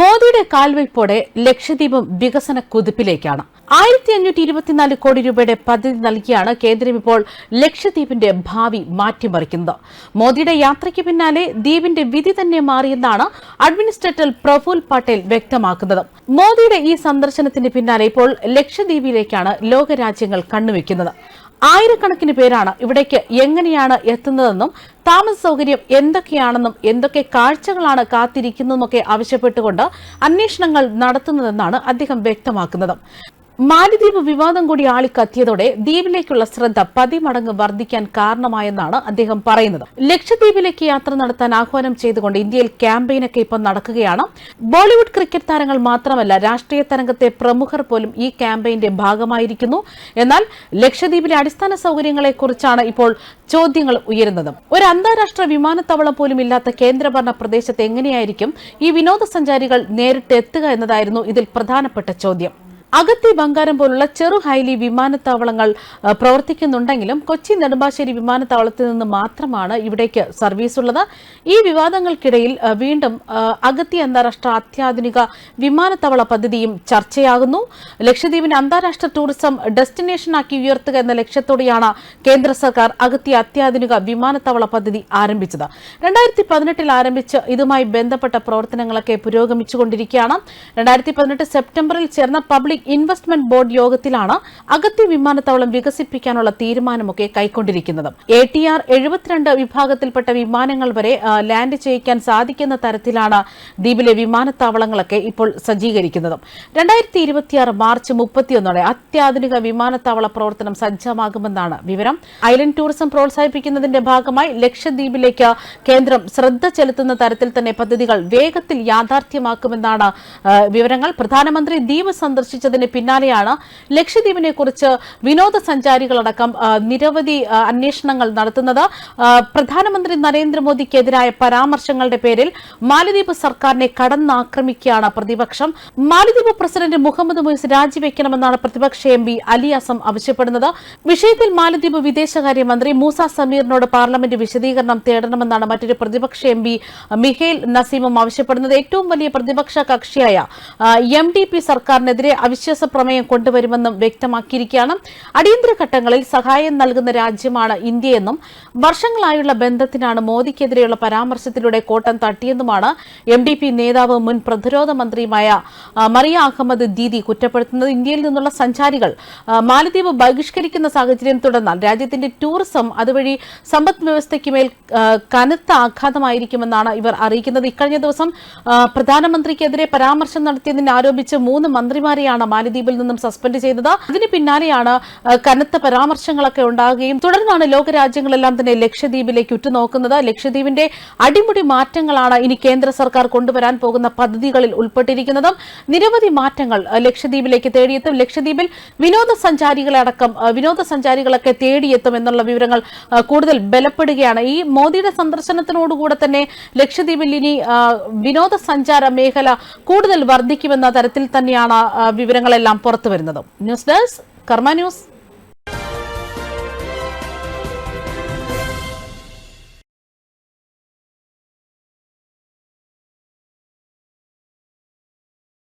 മോദിയുടെ കാൽവയ്പോടെ ലക്ഷദ്വീപും വികസന കുതിപ്പിലേക്കാണ്. ആയിരത്തി അഞ്ഞൂറ്റി ഇരുപത്തിനാല് കോടി രൂപയുടെ പദ്ധതി നൽകിയാണ് കേന്ദ്രം ഇപ്പോൾ ലക്ഷദ്വീപിന്റെ ഭാവി മാറ്റിമറിക്കുന്നത്. മോദിയുടെ യാത്രയ്ക്ക് പിന്നാലെ ദ്വീപിന്റെ വിധി തന്നെ മാറിയെന്നാണ് അഡ്മിനിസ്ട്രേറ്റർ പ്രഫുൽ പട്ടേൽ വ്യക്തമാക്കുന്നത്. മോദിയുടെ ഈ സന്ദർശനത്തിന് പിന്നാലെ ഇപ്പോൾ ലക്ഷദ്വീപിലേക്കാണ് ലോകരാജ്യങ്ങൾ കണ്ണുവെക്കുന്നത് ആയിരക്കണക്കിന് പേരാണ് ഇവിടേക്ക് എങ്ങനെയാണ് എത്തുന്നതെന്നും താമസ സൗകര്യം എന്തൊക്കെയാണെന്നും എന്തൊക്കെ കാഴ്ചകളാണ് കാത്തിരിക്കുന്നതെന്നൊക്കെ ആവശ്യപ്പെട്ടുകൊണ്ട് അന്വേഷണങ്ങൾ നടത്തുന്നതെന്നാണ് അദ്ദേഹം വ്യക്തമാക്കുന്നത്. മാലിദ്വീപ് വിവാദം കൂടി ആളിക്കത്തിയതോടെ ദ്വീപിലേക്കുള്ള ശ്രദ്ധ പതിമടങ്ങ് വർദ്ധിക്കാൻ കാരണമായെന്നാണ് അദ്ദേഹം പറയുന്നത്. ലക്ഷദ്വീപിലേക്ക് യാത്ര നടത്താൻ ആഹ്വാനം ചെയ്തുകൊണ്ട് ഇന്ത്യയിൽ ക്യാമ്പയിനൊക്കെ ഇപ്പം നടക്കുകയാണ്. ബോളിവുഡ് ക്രിക്കറ്റ് താരങ്ങൾ മാത്രമല്ല രാഷ്ട്രീയ തരംഗത്തെ പ്രമുഖർ പോലും ഈ ക്യാമ്പയിന്റെ ഭാഗമായിരിക്കുന്നു. എന്നാൽ ലക്ഷദ്വീപിലെ അടിസ്ഥാന സൗകര്യങ്ങളെക്കുറിച്ചാണ് ഇപ്പോൾ ചോദ്യങ്ങൾ ഉയരുന്നത്. ഒരു അന്താരാഷ്ട്ര വിമാനത്താവളം പോലും ഇല്ലാത്ത കേന്ദ്രഭരണ പ്രദേശത്ത് എങ്ങനെയായിരിക്കും ഈ വിനോദസഞ്ചാരികൾ നേരിട്ട് എത്തുക എന്നതായിരുന്നു ഇതിൽ പ്രധാനപ്പെട്ട ചോദ്യം. അഗത്തി ബംഗാരം പോലുള്ള ചെറു ഹൈലി വിമാനത്താവളങ്ങൾ പ്രവർത്തിക്കുന്നുണ്ടെങ്കിലും കൊച്ചി നെടുമ്പാശ്ശേരി വിമാനത്താവളത്തിൽ നിന്ന് മാത്രമാണ് ഇവിടേക്ക് സർവീസ് ഉള്ളത് ഈ വിവാദങ്ങൾക്കിടയിൽ വീണ്ടും അഗത്തി അന്താരാഷ്ട്ര അത്യാധുനിക വിമാനത്താവള പദ്ധതിയും ചർച്ചയാകുന്നു. ലക്ഷദ്വീപിനെ അന്താരാഷ്ട്ര ടൂറിസം ഡെസ്റ്റിനേഷനാക്കി ഉയർത്തുക എന്ന ലക്ഷ്യത്തോടെയാണ് കേന്ദ്ര സർക്കാർ അഗത്തി അത്യാധുനിക വിമാനത്താവള പദ്ധതി ആരംഭിച്ചത്. രണ്ടായിരത്തി പതിനെട്ടിൽ ആരംഭിച്ച് ഇതുമായി ബന്ധപ്പെട്ട പ്രവർത്തനങ്ങളൊക്കെ പുരോഗമിച്ചുകൊണ്ടിരിക്കുകയാണ്. രണ്ടായിരത്തി പതിനെട്ട് സെപ്റ്റംബറിൽ ചേർന്ന പബ്ലിക് ഇൻവെസ്റ്റ്മെന്റ് ബോർഡ് യോഗത്തിലാണ് അഗത്തി വിമാനത്താവളം വികസിപ്പിക്കാനുള്ള തീരുമാനമൊക്കെ കൈക്കൊണ്ടിരിക്കുന്നത്. എ ടി ആർ എഴുപത്തിരണ്ട് വിഭാഗത്തിൽപ്പെട്ട വിമാനങ്ങൾ വരെ ലാൻഡ് ചെയ്യിക്കാൻ സാധിക്കുന്ന തരത്തിലാണ് ദ്വീപിലെ വിമാനത്താവളങ്ങളൊക്കെ ഇപ്പോൾ സജ്ജീകരിക്കുന്നത്. രണ്ടായിരത്തി ഇരുപത്തിയാറ് മാർച്ച് മുപ്പത്തിയൊന്നോടെ അത്യാധുനിക വിമാനത്താവള പ്രവർത്തനം സജ്ജമാകുമെന്നാണ് വിവരം. ഐലൻഡ് ടൂറിസം പ്രോത്സാഹിപ്പിക്കുന്നതിന്റെ ഭാഗമായി ലക്ഷദ്വീപിലേക്ക് കേന്ദ്രം ശ്രദ്ധ ചെലുത്തുന്ന തരത്തിൽ തന്നെ പദ്ധതികൾ വേഗത്തിൽ യാഥാർത്ഥ്യമാക്കുമെന്നാണ് വിവരങ്ങൾ. പ്രധാനമന്ത്രി ദ്വീപ് സന്ദർശിച്ചതിന് പിന്നാലെയാണ് ലക്ഷദ്വീപിനെ കുറിച്ച് വിനോദസഞ്ചാരികളടക്കം നിരവധി അന്വേഷണങ്ങൾ നടത്തുന്നത്. പ്രധാനമന്ത്രി നരേന്ദ്രമോദിക്കെതിരായ പരാമർശങ്ങളുടെ പേരിൽ മാലദ്വീപ് സർക്കാരിനെ കടന്നാക്രമിക്കുകയാണ് പ്രതിപക്ഷം. മാലദ്വീപ് പ്രസിഡന്റ് മുഹമ്മദ് മുയിസ് രാജിവെക്കണമെന്നാണ് പ്രതിപക്ഷ എം പി അലി അസം ആവശ്യപ്പെടുന്നത്. വിഷയത്തിൽ മാലദ്വീപ് വിദേശകാര്യമന്ത്രി മൂസ സമീറിനോട് പാർലമെന്റ് വിശദീകരണം തേടണമെന്നാണ് മറ്റൊരു പ്രതിപക്ഷ എം പി മിഹേൽ നസീമും ആവശ്യപ്പെടുന്നത്. ഏറ്റവും വലിയ പ്രതിപക്ഷ കക്ഷിയായ എം ഡി പി സർക്കാരിനെതിരെ അവിശ്വാസ പ്രമേയം കൊണ്ടുവരുമെന്നും വ്യക്തമാക്കിയിരിക്കുകയാണ്. അടിയന്തര ഘട്ടങ്ങളിൽ സഹായം നൽകുന്ന രാജ്യമാണ് ഇന്ത്യയെന്നും വർഷങ്ങളായുള്ള ബന്ധത്തിനാണ് മോദിക്കെതിരെയുള്ള പരാമർശത്തിലൂടെ കോട്ടം തട്ടിയെന്നുമാണ് എം ഡി പി നേതാവ് മുൻ പ്രതിരോധ മന്ത്രിയുമായ മറിയ അഹമ്മദ് ദീദി കുറ്റപ്പെടുത്തുന്നത്. ഇന്ത്യയിൽ നിന്നുള്ള സഞ്ചാരികൾ മാലദ്വീപ് ബഹിഷ്കരിക്കുന്ന സാഹചര്യം തുടർന്നാൽ രാജ്യത്തിന്റെ ടൂറിസം അതുവഴി സമ്പദ് വ്യവസ്ഥയ്ക്ക് മേൽ ആ, കനത്ത ആഘാതമായിരിക്കുമെന്നാണ് ഇവർ അറിയിക്കുന്നത്. ഇക്കഴിഞ്ഞ ദിവസം പ്രധാനമന്ത്രിക്കെതിരെ പരാമർശം നടത്തിയതിനെ ആരോപിച്ച് മൂന്ന് മന്ത്രിമാരെയാണ് മാലദ്വീപിൽ നിന്നും സസ്പെൻഡ് ചെയ്തത്. അതിന് പിന്നാലെയാണ് കനത്ത പരാമർശങ്ങളൊക്കെ ഉണ്ടാകുകയും തുടർന്നാണ് ലോകരാജ്യങ്ങളെല്ലാം തന്നെ ലക്ഷദ്വീപിലേക്ക് ഉറ്റുനോക്കുന്നത്. ലക്ഷദ്വീപിന്റെ അടിമുടി മാറ്റങ്ങളാണ് ഇനി കേന്ദ്ര സർക്കാർ കൊണ്ടുവരാൻ പോകുന്ന പദ്ധതികളിൽ ഉൾപ്പെട്ടിരിക്കുന്നതും. നിരവധി മാറ്റങ്ങൾ ലക്ഷദ്വീപിലേക്ക് തേടിയെത്തും. ലക്ഷദ്വീപിൽ വിനോദസഞ്ചാരികളെ അടക്കം വിനോദസഞ്ചാരികളൊക്കെ തേടിയെത്തും എന്നുള്ള വിവരങ്ങൾ കൂടുതൽ ബലപ്പെടുകയാണ്. ഈ മോദിയുടെ സന്ദർശനത്തിനോടുകൂടെ തന്നെ ലക്ഷദ്വീപിൽ ഇനി വിനോദസഞ്ചാര മേഖല കൂടുതൽ വർദ്ധിക്കുമെന്ന തരത്തിൽ തന്നെയാണ് ആ, വിവരങ്ങളെല്ലാം പുറത്തുവരുന്നത്. News desk Karma news.